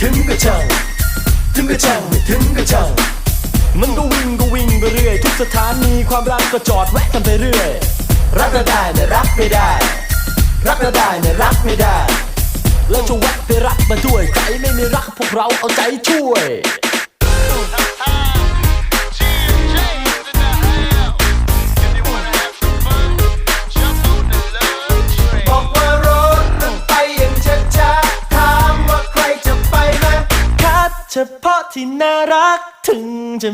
ถึงก็ช่างถึงก็ช่างไม่ถึงก็ช่างมันก็วิ่งก็วิ่งไปเรื่อย ทุกสถานีความรักก็จอดแวะกันไปเรื่อย รักก็ได้แต่รักไม่ได้ รักก็ได้แต่รักไม่ได้ แล้วจะแวะไปรักมาด้วยใครไม่มีรักพวกเราเอาใจช่วยามว่าใ